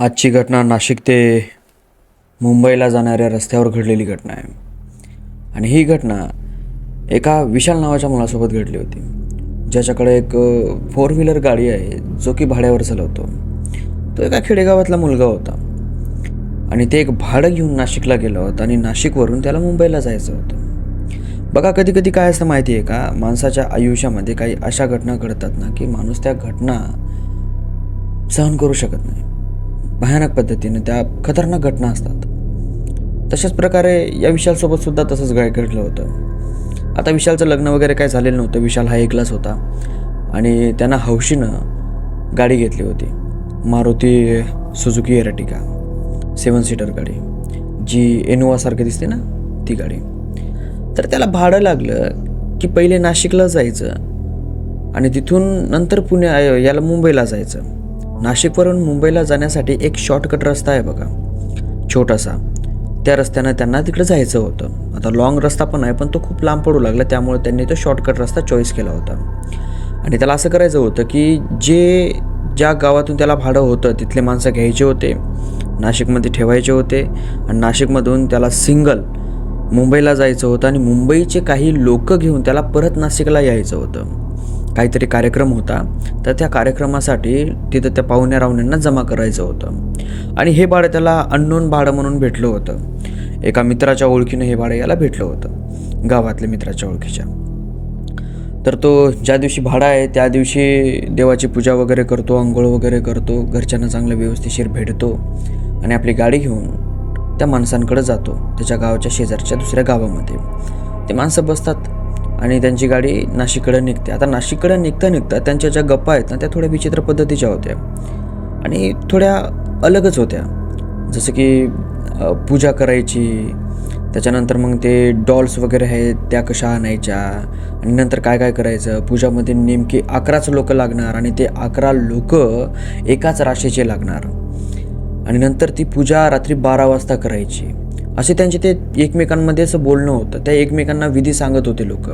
आजची घटना नाशिक ते मुंबईला जाणाऱ्या रस्त्यावर घडलेली घटना आहे. आणि ही घटना एका विशाल नावाच्या मुलासोबत घडली होती. ज्याच्याकडे एक फोर व्हीलर गाडी आहे जो की भाड्यावर चालवतो. तो एका खेडेगावातला मुलगा होता. आणि ते एक भाडं घेऊन नाशिकला गेलं होतं आणि नाशिकवरून त्याला मुंबईला जायचं होतं. बघा कधी कधी काय असतं माहिती आहे का? माणसाच्या आयुष्यामध्ये काही अशा घटना घडतात ना की माणूस त्या घटना सहन करू शकत नाही. भयानक पद्धतीने त्या खतरनाक घटना असतात. तशाच प्रकारे या विशालसोबत सुद्धा तसंच काय घडलं होतं. आता विशालचं लग्न वगैरे काय झालेलं नव्हतं. विशाल हा एकलाच होता. आणि त्यांना हौशीनं गाडी घेतली होती. Maruti Suzuki Ertiga. Seven seater गाडी. जी एनोवासारखी दिसते ना ती गाडी. तर त्याला भाडं लागलं की पहिले नाशिकला जायचं आणि तिथून नंतर पुणे याला मुंबईला जायचं. नाशिकवरून मुंबईला जाण्यासाठी एक शॉर्टकट रस्ता आहे बघा. छोटासा. त्या रस्त्यानं त्यांना तिकडे जायचं होतं. आता लॉंग रस्ता पण आहे पण तो खूप लांब पडू लागला त्यामुळे त्यांनी तो शॉर्टकट रस्ता चॉईस केला होता. आणि त्याला असं करायचं होतं की जे ज्या गावातून त्याला भाडं होतं तिथले माणसं घ्यायचे होते नाशिकमध्ये ठेवायचे होते आणि नाशिकमधून त्याला सिंगल मुंबईला जायचं होतं आणि मुंबईचे काही लोक घेऊन त्याला परत नाशिकला यायचं होतं. काहीतरी कार्यक्रम होता तर त्या कार्यक्रमासाठी तिथं त्या पाहुण्या रावण्यांना जमा करायचं होतं. आणि हे भाडं त्याला अननोन भाडं म्हणून भेटलं होतं. एका मित्राच्या ओळखीनं हे भाडं याला भेटलं होतं गावातल्या मित्राच्या ओळखीच्या. तर तो ज्या दिवशी भाडा आहे त्या दिवशी देवाची पूजा वगैरे करतो आंघोळ वगैरे करतो घरच्यांना चांगलं व्यवस्थिशीर भेटतो आणि आपली गाडी घेऊन त्या माणसांकडे जातो त्याच्या गावाच्या शेजारच्या दुसऱ्या गावामध्ये. ते माणसं बसतात आणि त्यांची गाडी नाशिककडे निघते. आता नाशिककडे निघता निघता त्यांच्या ज्या गप्पा आहेत ना त्या थोड्या विचित्र पद्धतीच्या होत्या. आणि थोड्या अलगच होत्या. जसं की पूजा करायची त्याच्यानंतर मग ते डॉल्स वगैरे आहेत त्या कशा आणायच्या आणि नंतर काय काय करायचं पूजामध्ये नेमकी अकराच लोक लागणार आणि ते अकरा लोक एकाच राशीचे लागणार. आणि नंतर ती पूजा रात्री बारा वाजता करायची. असे त्यांचे ते एकमेकांमध्ये असं बोलणं होतं. त्या एकमेकांना विधी सांगत होते लोक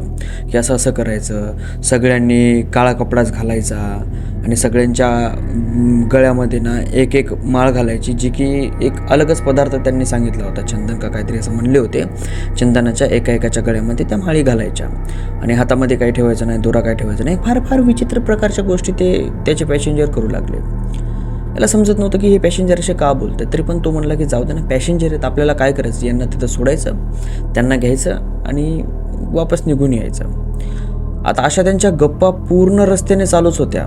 की असं असं करायचं सगळ्यांनी काळा कपडाच घालायचा आणि सगळ्यांच्या गळ्यामध्ये ना एक एक माळ घालायची जी की एक अलगच पदार्थ त्यांनी सांगितला होता. चंदन का काहीतरी असं म्हणले होते. चंदनाच्या एका एकाच्या गळ्यामध्ये त्या माळी घालायच्या. आणि हातामध्ये काही ठेवायचं नाही दोरा काय ठेवायचं नाही फार फार विचित्र प्रकारच्या गोष्टी ते त्याचे पॅसेंजर करू लागले. याला समजत नव्हतं की हे पॅसेंजर असे का बोलतात तरी पण तो म्हणला की जाऊ दे ना पॅसेंजर आहेत आपल्याला काय करायचं? यांना तिथं सोडायचं त्यांना घ्यायचं आणि वापस निघून यायचं. आता अशा त्यांच्या गप्पा पूर्ण रस्त्याने चालूच होत्या.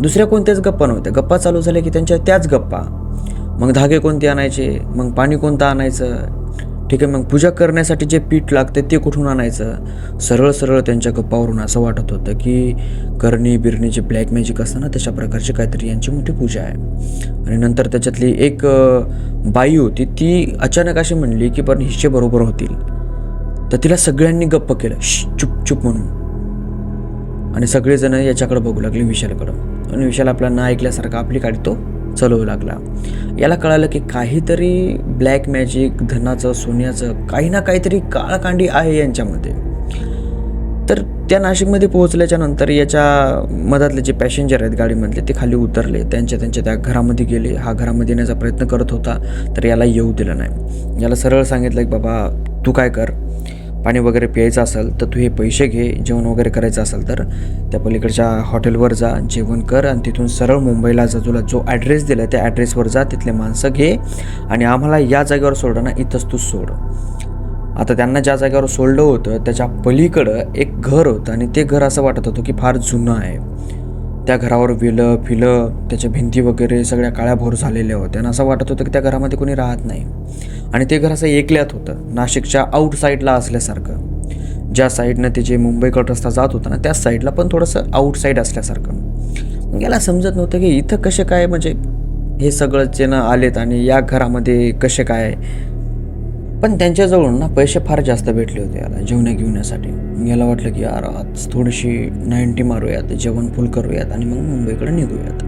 दुसऱ्या कोणत्याच गप्पा नव्हत्या. गप्पा चालू झाल्या की त्यांच्या त्याच गप्पा. मग धागे कोणते आणायचे? मग पाणी कोणतं आणायचं? ठीक आहे मग पूजा करण्यासाठी जे पीठ लागते ते कुठून आणायचं? सरळ सरळ त्यांच्या गप्पावरून असं वाटत होतं की करणी बिरणी जे ब्लॅक मॅजिक असतं ना तशा प्रकारची काहीतरी यांची मोठी पूजा आहे. आणि नंतर त्याच्यातली एक बाई होती ती अचानक अशी म्हणली की पण हिशे बरोबर होतील. तर तिला सगळ्यांनी गप्प केलं चुप चुप म्हणून. आणि सगळेजण याच्याकडे बघू लागले विशालकडं. आणि विशाल आपला ना ऐकल्यासारखा आपली काढतो. चालवू लागला. याला कळालं की काहीतरी ब्लॅक मॅजिक धनाचं सोन्याचं काही ना काहीतरी काळकांडी आहे यांच्यामध्ये. तर त्या नाशिकमध्ये पोहोचल्याच्या नंतर याच्या मधातले जे पॅसेंजर आहेत गाडीमधले ते खाली उतरले. त्यांच्या त्यांच्या त्या घरामध्ये गेले. हा घरामध्ये येण्याचा प्रयत्न करत होता तर याला येऊ दिलं नाही. याला सरळ सांगितलं की बाबा तू काय कर? पाणी वगैरे प्यायचं असेल तर तू हे पैसे घे जेवण वगैरे करायचं असेल तर त्या पलीकडच्या हॉटेलवर जा जेवण कर आणि तिथून सरळ मुंबईला जा. तुला जो ॲड्रेस दिला त्या ॲड्रेसवर जा तिथले माणसं घे आणि आम्हाला या जागेवर सोडणं ना इथंच तू सोड. आता त्यांना ज्या जागेवर सोडलं होतं त्याच्या पलीकडं एक घर होतं आणि ते घर असं वाटत होतं की फार जुनं आहे. त्या घरावर विलं फिलं त्याच्या भिंती वगैरे सगळ्या काळ्याभोर झालेल्या होत्या. आणि असं वाटत होतं की त्या घरामध्ये कोणी राहत नाही. आणि ते घर असं एकल्यात होतं नाशिकच्या आउट साईडला असल्यासारखं. ज्या साईडनं ते जे मुंबईकडं रस्ता जात होता ना त्याच साईडला पण थोडंसं आउट साईड असल्यासारखं. याला समजत नव्हतं की इथं कसे काय म्हणजे हे सगळं जे ना आलेत आणि या घरामध्ये कसे काय पण त्यांच्याजवळून ना पैसे फार जास्त भेटले होते याला जेवण्या घेण्यासाठी याला वाटलं की यार आज थोडीशी नाईन्टी मारूयात जेवण फुल करूयात आणि मग मुंबईकडे निघूयात.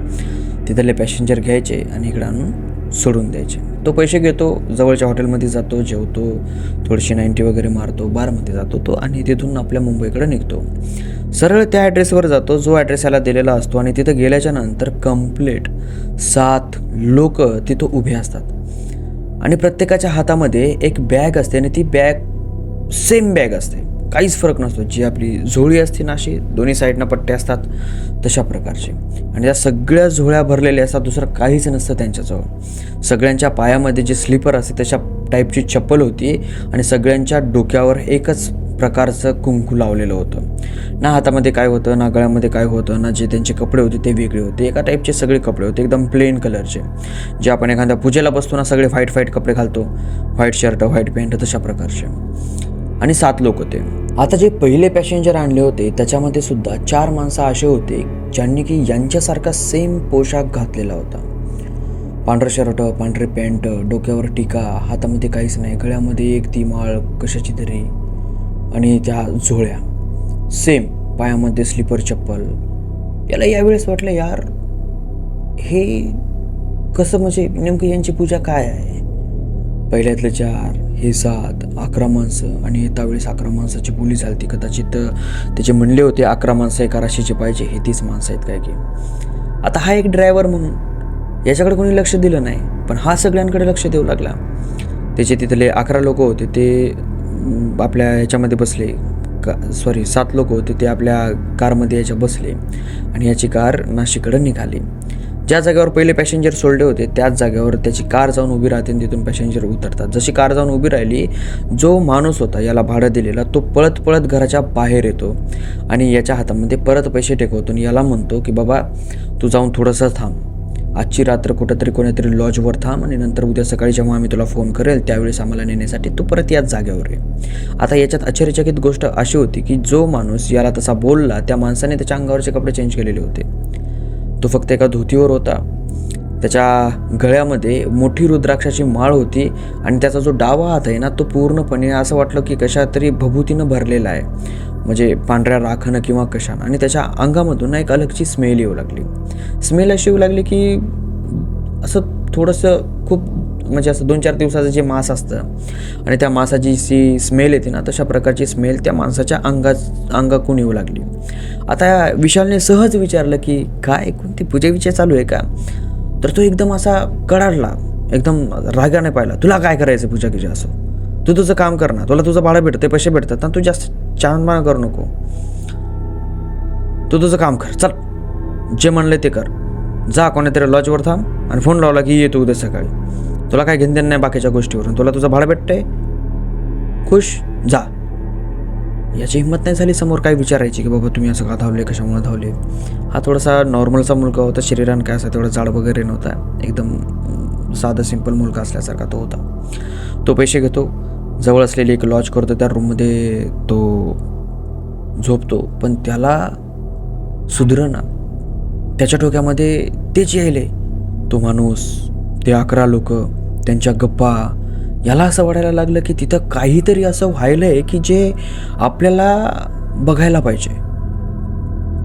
तिथले पॅसेंजर घ्यायचे आणि इकडे आणून सोडून द्यायचे. तो पैसे घेतो जवळच्या हॉटेलमध्ये जातो जेवतो थोडीशी नाईन्टी वगैरे मारतो बारमध्ये जातो तो आणि तिथून आपल्या मुंबईकडे निघतो. सरळ त्या ॲड्रेसवर जातो जो ॲड्रेस याला दिलेला असतो आणि तिथं गेल्याच्यानंतर कंप्लीट सात लोक तिथं उभे असतात. आणि प्रत्येकाच्या हातामध्ये एक बॅग असते आणि ती बॅग सेम बॅग असते. काहीच फरक नसतो. जी आपली झोळी असते ना अशी दोन्ही साईडनं पट्टे असतात तशा प्रकारचे. आणि त्या सगळ्या झोळ्या भरलेल्या असतात दुसरं काहीच नसतं त्यांच्याजवळ. सगळ्यांच्या पायामध्ये जे स्लीपर असते तशा टाईपची चप्पल होती आणि सगळ्यांच्या डोक्यावर एकच प्रकारचं कुंकू लावलेलं होतं. ना हातामध्ये काय होतं ना गळ्यामध्ये काय होतं ना जे त्यांचे कपडे होते ते वेगळे होते. एका टाईपचे सगळे कपडे होते एकदम प्लेन कलरचे जे आपण एखाद्या पूजेला बसतो ना सगळे व्हाईट व्हाईट कपडे घालतो. व्हाईट शर्ट व्हाईट पॅन्ट तशा प्रकारचे. आणि सात लोक होते. आता जे पहिले पॅसेंजर आणले होते त्याच्यामध्ये सुद्धा चार माणसं असे होते ज्यांनी की यांच्यासारखा सेम पोशाख घातलेला होता. पांढरं शर्ट पांढरे पॅन्ट डोक्यावर टीका हातामध्ये काहीच नाही गळ्यामध्ये एक ती माळ कशाची तरी. आणि त्या झोळ्या सेम पायामध्ये स्लीपर चप्पल. याला यावेळेस वाटलं यार हे कसं म्हणजे नेमकं यांची पूजा काय आहे? पहिल्यातले चार हे सात अकरा माणसं आणि हे त्यावेळेस अकरा माणसाची बोली झाली कदाचित त्याचे म्हणले होते अकरा माणसं एका राशीचे पाहिजे हे तीच माणसं आहेत काय की? आता हा एक ड्रायव्हर म्हणून याच्याकडे कोणी लक्ष दिलं नाही पण हा सगळ्यांकडे लक्ष देऊ लागला. त्याचे तिथले अकरा लोक होते ते आपल्या ह्याच्यामध्ये बसले. का सॉरी सात लोक होते ते आपल्या कारमध्ये याच्या बसले आणि याची कार नाशिककडे निघाली. ज्या जागेवर पहिले पॅसेंजर सोडले होते त्याच जागेवर त्याची कार जाऊन उभी राहते आणि तिथून पॅसेंजर उतरतात. जशी कार जाऊन उभी राहिली जो माणूस होता याला भाडं दिलेला तो पळत पळत घराच्या बाहेर येतो आणि याच्या हातामध्ये परत पैसे टेकवतो आणि याला म्हणतो की बाबा तू जाऊन थोडंसं थांब. आजची रात्र कुठंतरी कोणीतरी लॉजवर थांब आणि नंतर उद्या सकाळी जेव्हा आम्ही तुला फोन करेल त्यावेळेस आम्हाला नेण्यासाठी तू परत याच जागेवर ये. आता याच्यात आश्चर्यचकित गोष्ट अशी होती की जो माणूस याला तसा बोलला त्या माणसाने त्याच्या अंगावरचे कपडे चेंज केलेले होते. तो फक्त एका धोतीवर होता. त्याच्या गळ्यामध्ये मोठी रुद्राक्षाची माळ होती आणि त्याचा जो डावा हात आहे ना तो पूर्णपणे असं वाटलं की कशा तरी भभूतीनं भरलेला आहे. म्हणजे पांढऱ्या राखणं किंवा कशानं. आणि त्याच्या अंगामधून ना एक अलगची स्मेल येऊ लागली. स्मेल अशी येऊ लागली की असं थोडंसं खूप म्हणजे असं दोन चार दिवसाचं जे मांस असतं आणि त्या मांसाची जी स्मेल येते ना तशा प्रकारची स्मेल त्या माणसाच्या अंगा अंगाकून येऊ लागली. आता विशालने सहज विचारलं की काय कोणती पूजा चालू आहे का? तर तो एकदम असा कडाडला एकदम रागाने पाहिला तुला काय करायचं पूजा गिजा असं? तू तुझं काम कर ना. तुला तुझं भाडं भेटतं ते पैसे भेटतात ना तू जास्त चांदमाना करू नको. तू तुझं काम कर. चल. जे म्हणलं ते कर. जा कोणीतरी लॉजवर थांब आणि फोन लावला की ये तू उद्या सकाळी. तुला काय घेणं नाही बाकीच्या गोष्टीवरून. तुला तुझं भाडं भेटतंय? खुश? जा. याची हिंमत नाही झाली समोर काय विचारायची की बाबा तुम्ही असं का धावले कशामुळे धावले? हा थोडासा नॉर्मलचा मुलगा होता शरीरानं काय असं तेवढा जाड वगैरे नव्हता. एकदम साधा सिंपल मुलगा असल्यासारखा तो होता. तो पैसे घेतो. जवळ असलेली एक लॉज करतो त्या रूममध्ये तो झोपतो. पण त्याला सुधरणा त्याच्या डोक्यामध्ये तेच यायले. तो माणूस ते अकरा लोक त्यांच्या गप्पा याला असं वाटायला लागलं की तिथं काहीतरी असं व्हायलं आहे की जे आपल्याला बघायला पाहिजे.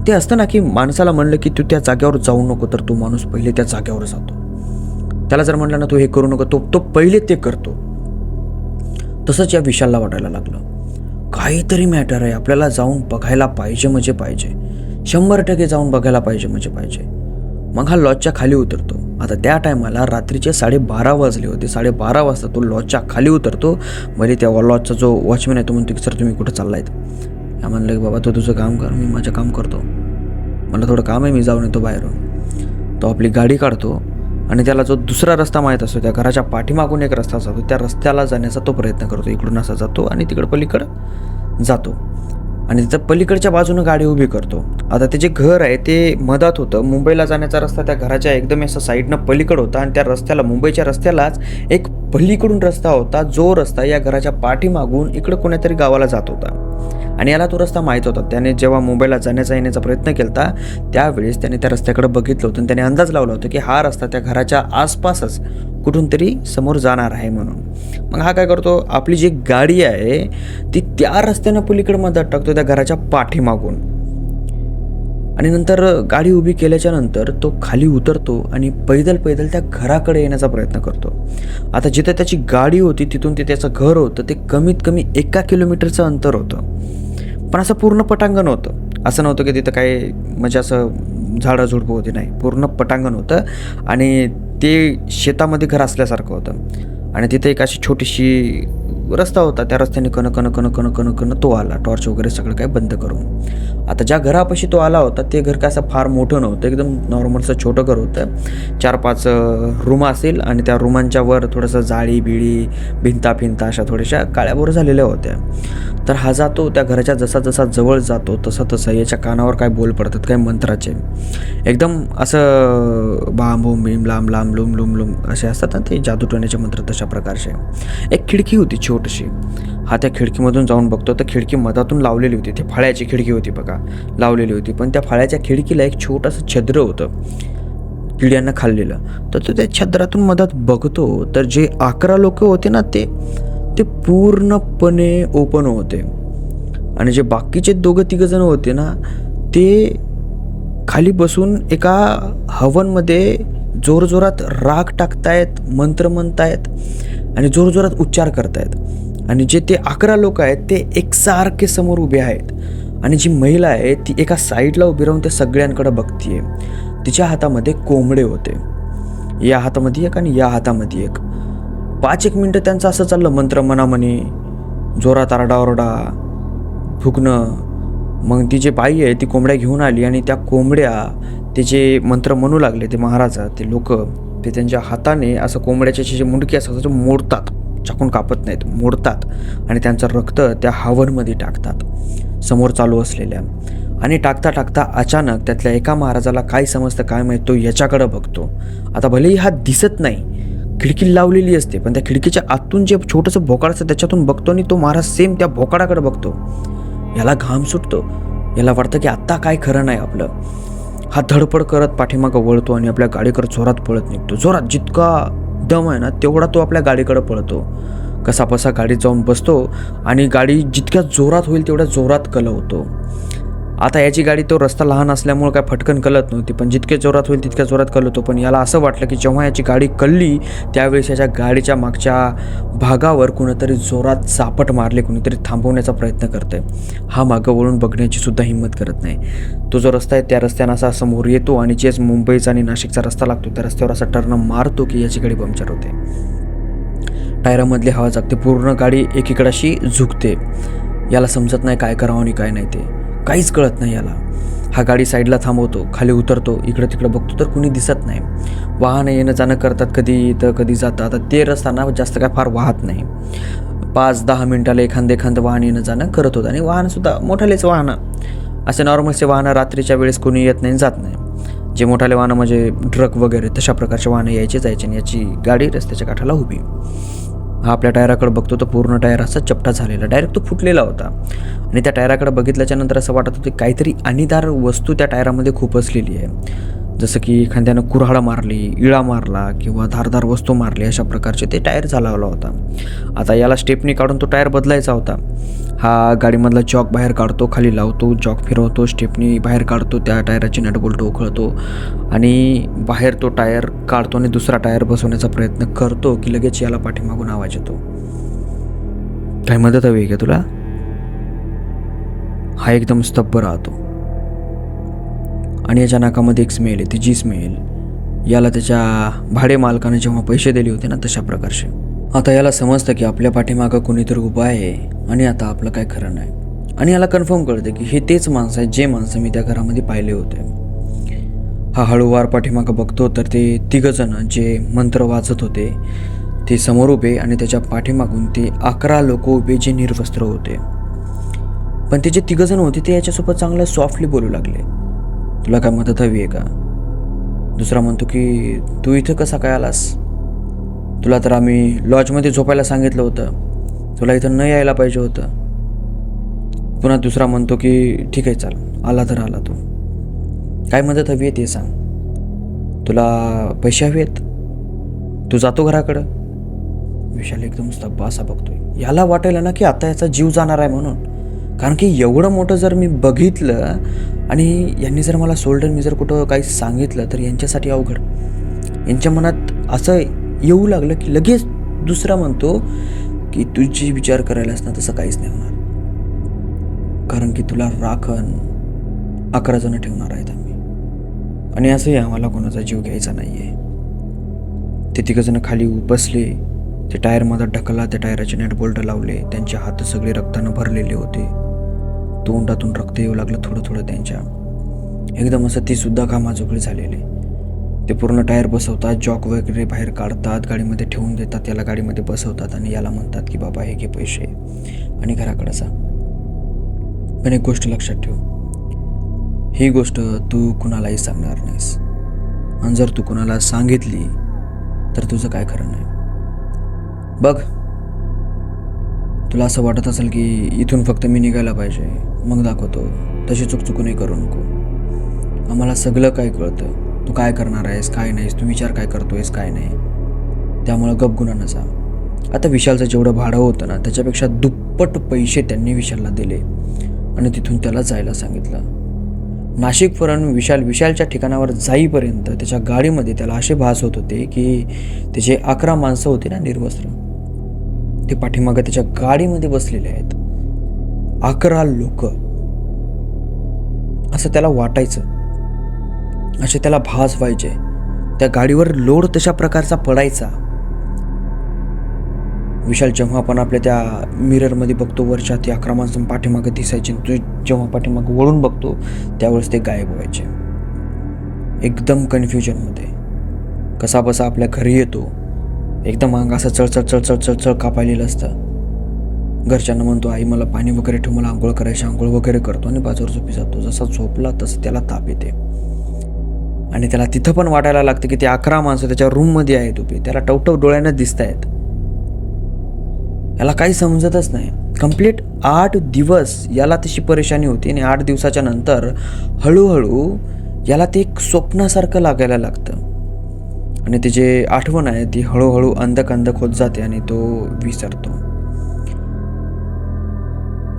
ते असतं ना की माणसाला म्हणलं की तू त्या जागेवर जाऊ नको तर तो माणूस पहिले त्या जाग्यावर जातो. त्याला जर म्हणलं ना तू हे करू नको तो तो पहिले ते करतो. तसंच या विशालला वाटायला लागलं. काहीतरी मॅटर आहे. आपल्याला जाऊन बघायला पाहिजे म्हणजे पाहिजे. शंभर टक्के जाऊन बघायला पाहिजे म्हणजे पाहिजे. मग हा लॉजच्या खाली उतरतो. आता त्या टायमाला रात्रीचे साडेबारा वाजले होते. साडेबारा वाजता तो लॉजच्या खाली उतरतो. म्हणजे त्या लॉजचा जो वॉचमॅन आहे तो म्हणतो की सर तुम्ही कुठं चाललायत? या म्हणलं की बाबा तू तुझं काम कर. मी माझं काम करतो. मला थोडं काम आहे. मी जाऊन येतो बाहेरून. तो आपली गाडी काढतो. आणि त्याला जो दुसरा रस्ता माहीत असतो त्या घराच्या पाठीमागून एक रस्ता जातो त्या रस्त्याला जाण्याचा तो प्रयत्न करतो. इकडून असा जातो आणि तिकडं पलीकडं जातो. आणि तिथं पलीकडच्या बाजूनं गाडी उभी करतो. आता ते जे घर आहे ते मधात होतं. मुंबईला जाण्याचा रस्ता त्या घराच्या एकदम असं साईडनं पलीकड होता आणि त्या रस्त्याला मुंबईच्या रस्त्यालाच एक पलीकडून रस्ता होता जो रस्ता या घराच्या पाठीमागून इकडं कोणत्यातरी गावाला जात होता. आणि याला तो रस्ता माहीत होता. त्याने जेव्हा मुंबईला जाण्याचा येण्याचा प्रयत्न केला त्यावेळेस त्याने त्या रस्त्याकडे बघितलं होतं आणि त्याने अंदाज लावला होता की हा रस्ता त्या घराच्या आसपासच कुठून तरी समोर जाणार आहे म्हणून. मग हा काय करतो? आपली जी गाडी आहे ती त्या रस्त्यानं पलीकडे मदत टाकतो त्या घराच्या पाठीमागून. आणि नंतर गाडी उभी केल्याच्यानंतर तो खाली उतरतो आणि पैदल पैदल त्या घराकडे येण्याचा प्रयत्न करतो. आता जिथं त्याची गाडी होती तिथून ते त्याचं घर होतं ते कमीत कमी एका किलोमीटरचं अंतर होतं. पण असं पूर्ण पटांगण होतं असं नव्हतं की तिथं काही म्हणजे असं झाडं झुडपं होती नाही. पूर्ण पटांगण होतं आणि ते शेतामध्ये घर असल्यासारखं होतं. आणि तिथे एक अशी छोटीशी रस्ता होता त्या रस्त्याने कन कन कन कन कन कन तो आला. टॉर्च वगैरे सगळं काही बंद करून. आता ज्या घरापाशी तो आला होता ते घर काय असं फार मोठं नव्हतं. एकदम नॉर्मलचं छोटं घर होतं. चार पाच रूम असेल आणि त्या रूमांच्या वर थोडंसं जाळी बिळी भिंता फिंता अशा थोड्याशा काळ्याभोर झालेल्या होत्या. तर हा जातो त्या घराच्या जसा जसा जवळ जातो तसा तसा याच्या कानावर काय बोल पडतात काय मंत्राचे. एकदम असं बाम बुम बिम लांब लांब लुम लुम लुम असे असतात ना ते जादू टोण्याचे मंत्र तशा प्रकारचे. एक खिडकी होती छोटीशी. हा त्या खिडकीमधून जाऊन बघतो. तर खिडकी मधातून लावलेली होती. ती फळ्याची खिडकी होती बघा. लावलेली होती. पण त्या फळ्याच्या खिडकीला एक छोटंसं छद्र होतं. किड्यांना खाल्लेलं. तर तो त्या छद्रातून मधात बघतो. तर जे अकरा लोक होते ना ते ते पूर्णपणे ओपन होते. आणि जे बाकीचे दोघं तिघं जण होते ना ते खाली बसून एका हवनमध्ये जोरजोरात राग टाकतायत मंत्र म्हणतायत. आणि जोरजोरात उच्चार करतायत. आणि जे ते अकरा लोक आहेत ते एकसारखे समोर उभे आहेत. आणि जी महिला आहे ती एका साईडला उभी राहून त्या सगळ्यांकडे बघतीये. तिच्या हातामध्ये कोंबडे होते. या हातामध्ये एक आणि या हातामध्ये एक. पाच एक मिनटं त्यांचं असं चाललं मंत्र मनामनी जोरात आरडाओरडा फुकणं मग ती जे बाई आहे ती कोंबड्या घेऊन आली आणि त्या कोंबड्या ते जे मंत्र म्हणू लागले ते महाराजा ते लोक ते त्यांच्या हाताने असं कोंबड्याचे जे मुंडके असतात ते मोडतात. चाकून कापत नाहीत मोडतात. आणि त्यांचं रक्त त्या हावरमध्ये टाकतात. समोर चालू असलेल्या. आणि टाकता टाकता अचानक त्यातल्या एका महाराजाला काय समजतं काय माहीत तो याच्याकडं बघतो. आता भलेही हा दिसत नाही खिडकी लावलेली असते पण त्या खिडकीच्या आतून जे छोटंसं भोकाड असतं त्याच्यातून बघतो आणि तो महाराज सेम त्या भोकाडाकडे बघतो. याला घाम सुटतो. याला वाटतं की आत्ता काय खरं नाही आपलं. हा धडपड करत पाठीमागं वळतो आणि आपल्या गाडीकडे जोरात पळत निघतो. जोरात जितका दम आहे ना तेवढा तो आपल्या गाडीकडे पळतो. कसापसा गाडीत जाऊन बसतो आणि गाडी जितक्या जोरात होईल तेवढ्या जोरात कलवतो. आता याची गाडी तो रस्ता लहान असल्यामुळे काय फटकन कलत नव्हती पण जितके जोरात होईल तितक्या जोरात कलतो पण याला असं वाटलं की जेव्हा याची गाडी कळली त्यावेळेस याच्या गाडीच्या मागच्या भागावर कुणीतरी जोरात चापट मारले कुणीतरी थांबवण्याचा प्रयत्न करतंय. हा मागं वळून बघण्याची सुद्धा हिंमत करत नाही. तो जो रस्ता आहे त्या रस्त्यानं असा समोर येतो आणि जेच मुंबईचा आणि नाशिकचा रस्ता लागतो. त्या रस्त्यावर असा टर्न मारतो की याची गाडी पंक्चर होते. टायरामधली हवा जागते पूर्ण गाडी एकीकडाशी झुकते. याला समजत नाही काय करावं आणि काय नाही ते. काहीच कळत नाही याला. हा गाडी साईडला थांबवतो खाली उतरतो इकडं तिकडं बघतो तर कुणी दिसत नाही. वाहनं येणं जाणं करतात कधी इथं कधी जातं आता ते रस्ताना जास्त काय फार वाहत नाही. पाच दहा मिनटाला एखादं एखादं वाहन येणं जाणं करत होतं. आणि वाहनसुद्धा मोठालेच वाहनं. असे नॉर्मलचे वाहनं रात्रीच्या वेळेस कोणी येत नाही जात नाही. जे मोठाले वाहनं म्हणजे ट्रक वगैरे तशा प्रकारचे वाहनं यायचे जायचे आणि याची गाडी रस्त्याच्या काठाला उभी. हा आपल्या टायराकडे बघतो तर पूर्ण टायर असा चपटा झालेला. डायरेक्ट तो फुटलेला होता. आणि त्या टायराकडे बघितल्याच्यानंतर असं वाटत होतं की काहीतरी अनिदार वस्तू त्या टायरामध्ये खूप असलेली आहे. जसं की एखाद्यानं कुऱ्हाड मारली इळा मारला किंवा धारदार वस्तू मारली अशा प्रकारचे ते टायर चालवला होता. आता याला स्टेपनी काढून तो टायर बदलायचा होता. हा गाडीमधला जॉक बाहेर काढतो खाली लावतो जॉक फिरवतो स्टेपनी बाहेर काढतो त्या टायराची नटबोल्ट उखळतो आणि बाहेर तो टायर काढतो आणि दुसरा टायर बसवण्याचा प्रयत्न करतो की लगेच याला पाठीमागून आवाज येतो. काय मदत हवी आहे का तुला? हा एकदम स्तब्ध राहतो. आणि याच्या नाकामध्ये एक स्मेल आहे जी स्मेल याला त्याच्या भाडे मालकाने जेव्हा पैसे दिले होते ना तशा प्रकारचे. आता याला समजतं की आपल्या पाठीमागं कोणीतरी उभं आहे आणि आता आपलं काय खरं नाही. आणि याला कन्फर्म कळतं की हे तेच माणसं आहेत जे माणसं मी त्या घरामध्ये पाहिले होते. हा हळूवार पाठीमागं बघतो तर ते तिघजण जे मंत्र वाचत होते ते समोर उभे आणि त्याच्या पाठीमागून ते अकरा लोक उभे जे निर्वस्त्र होते. पण ते जे तिघजण होते ते याच्यासोबत चांगलं सॉफ्टली बोलू लागले. तुला काय मदत हवी आहे का? दुसरा म्हणतो की तू इथं कसा काय आलास? तुला तर आम्ही लॉजमध्ये झोपायला सांगितलं होतं. तुला इथं न यायला पाहिजे होतं. पुन्हा दुसरा म्हणतो की ठीक आहे चाल. आला तर आला तू. काय मदत हवी आहे ते सांग. तुला पैसे हवे आहेत? तू जातो घराकडं? विशाल एकदम स्तब्ध असा बघतोय. याला वाटायला ना की आता याचा जीव जाणार आहे म्हणून. कारण की एवढं मोठं जर मी बघितलं आणि यांनी जर मला सोल्डर मी जर कुठं काही सांगितलं तर यांच्यासाठी अवघड. यांच्या मनात असं येऊ लागलं की लगेच दुसरा म्हणतो की तुझी विचार करायलाच ना तसं काहीच नाही होणार. कारण की तुला राखण अकरा जण ठेवणार आहेत आम्ही. आणि असंही आम्हाला कोणाचा जीव घ्यायचा नाही आहे ते तिघंजणं खाली बसले. ते टायरमध्ये ढकला त्या टायराचे नेट बोल्ट लावले. त्यांचे हात सगळे रक्तानं भरलेले होते. तोंडातून रक्त येऊ लागलं थोडं थोडं त्यांच्या. एकदम असं ती सुद्धा कामाजोगळी झालेली. ते पूर्ण टायर बसवतात जॉक वगैरे बाहेर काढतात गाडीमध्ये ठेवून देतात याला गाडीमध्ये बसवतात आणि याला म्हणतात की बाबा हे घे पैसे. आणि घराकडे जा. पण एक गोष्ट लक्षात ठेव. ही गोष्ट तू कुणालाही सांगणार नाहीस. आणि जर तू कुणाला सांगितली तर तुझं काय खरं नाही. बघ. तुला असं वाटत असेल की इथून फक्त मी निघायला पाहिजे. मग दाखवतो. तशी चुकचुकूनही करू नको. आम्हाला सगळं काय कळतं. तू काय करणार आहेस काय नाहीस तू विचार काय करतोयस काय नाही. त्यामुळं गपगुणा नसा. आता विशालचं जेवढं भाडं होतं ना त्याच्यापेक्षा दुप्पट पैसे त्यांनी विशालला दिले. आणि तिथून त्याला जायला सांगितलं. नाशिकपर्यंत विशाल विशालच्या ठिकाणावर जाईपर्यंत त्याच्या गाडीमध्ये त्याला असे भास होत होते की त्याचे अकरा माणसं होती ना निर्वस्त्र. ते पाठीमागं त्याच्या गाडीमध्ये बसलेले आहेत. अकरा लोक. असं त्याला वाटायचं. असे त्याला भास व्हायचे. त्या गाडीवर लोड तशा प्रकारचा पडायचा. विशाल जेव्हा आपण आपल्या त्या मिररमध्ये बघतो वरच्या ते अकरा माणसं पाठीमागे दिसायचे तू जेव्हा पाठीमागं वळून बघतो त्यावेळेस ते गायब व्हायचे. एकदम कन्फ्युजनमध्ये कसा बसा आपल्या घरी येतो. एकदम अंग असं चळचळ चळचळ चळचळ कापायलेलं असतं. घरच्यांना म्हणतो आई मला पाणी वगैरे ठेव मला आंघोळ करायची आंघोळ वगैरे करतो आणि बाजूवर झोपी जातो. जसा झोपला तसं त्याला ताप येते. आणि त्याला तिथं पण वाटायला लागतं की ते अकरा माणसं त्याच्या रूममध्ये आहेत उभी. त्याला टवटव डोळ्यानं दिसत आहेत याला काही समजतच नाही. कंप्लीट आठ दिवस याला तशी परेशानी होती आणि आठ दिवसाच्या नंतर हळूहळू याला ते एक स्वप्नासारखं लागायला लागतं. आणि ते जे आठवण आहे ती हळूहळू अंधक अंधक होत जाते आणि तो विसरतो.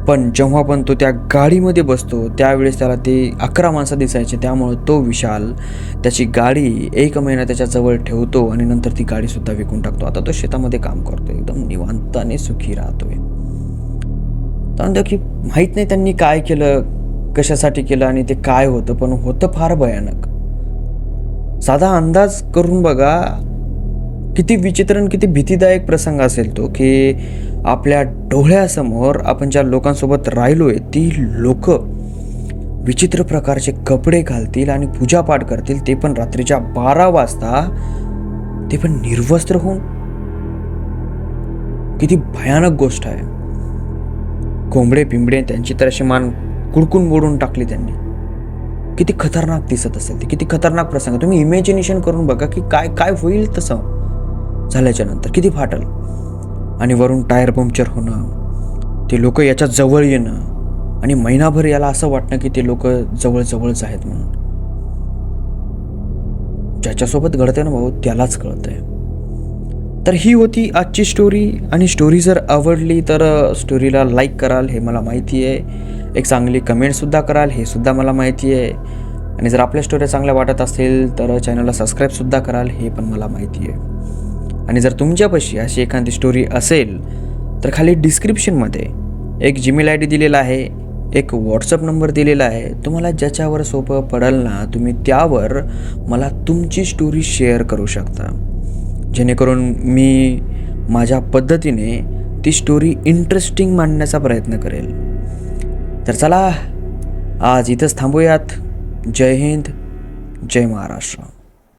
पण जेव्हा पण तो त्या गाडीमध्ये बसतो त्यावेळेस त्याला ते अकरा माणसं दिसायचे. त्यामुळं तो विशाल त्याची गाडी एक महिना त्याच्याजवळ ठेवतो आणि नंतर ती गाडीसुद्धा विकून टाकतो. आता तो शेतामध्ये काम करतो. एकदम निवांत आणि सुखी राहतोय. त्यानंतर की माहीत नाही त्यांनी काय केलं कशासाठी केलं आणि ते काय होतं पण होतं फार भयानक. साधा अंदाज करून बघा किती विचित्र आणि किती भीतीदायक प्रसंग असेल तो की आपल्या डोळ्यासमोर आपण ज्या लोकांसोबत राहिलोय ती लोक विचित्र प्रकारचे कपडे घालतील आणि पूजापाठ करतील ते पण रात्रीच्या बारा वाजता ते पण निर्वस्त्र होऊन. किती भयानक गोष्ट आहे. कोंबडे पिंबडे त्यांची तर अशी मान कुडकून मोडून टाकली त्यांनी. किती खतरनाक दिसत असेल ते किती खतरनाक प्रसंग. तुम्ही इमॅजिनेशन करून बघा की काय काय होईल तसं. झाल्याच्यानंतर किती फाटल? आणि वरून टायर पंक्चर होणं ते लोक याच्या जवळ येणं आणि महिनाभर याला असं वाटणं की ते लोक जवळजवळच आहेत म्हणून. ज्याच्यासोबत घडतंय ना भाऊ त्यालाच कळतंय. तर ही होती आजची स्टोरी आणि स्टोरी जर आवडली तर स्टोरीला लाईक कराल हे मला माहिती आहे. एक चांगली कमेंटसुद्धा कराल हे सुद्धा मला माहिती आहे. आणि जर आपल्या स्टोऱ्या चांगल्या वाटत असतील तर चॅनलला सबस्क्राईबसुद्धा कराल हे पण मला माहिती आहे. आणि जर तुमच्यापाशी अशी एखादी स्टोरी असेल तर खाली डिस्क्रिप्शनमध्ये एक जीमेल आय डी दिलेला आहे एक व्हॉट्सअप नंबर दिलेला आहे. तुम्हाला ज्याच्यावर सोपं पडेल ना तुम्ही त्यावर मला तुमची स्टोरी शेअर करू शकता. जेणेकरून मी माझ्या पद्धतीने ती स्टोरी इंटरेस्टिंग मांडण्याचा प्रयत्न करेल. तर चला आज इथंच थांबूयात. जय हिंद जय महाराष्ट्र.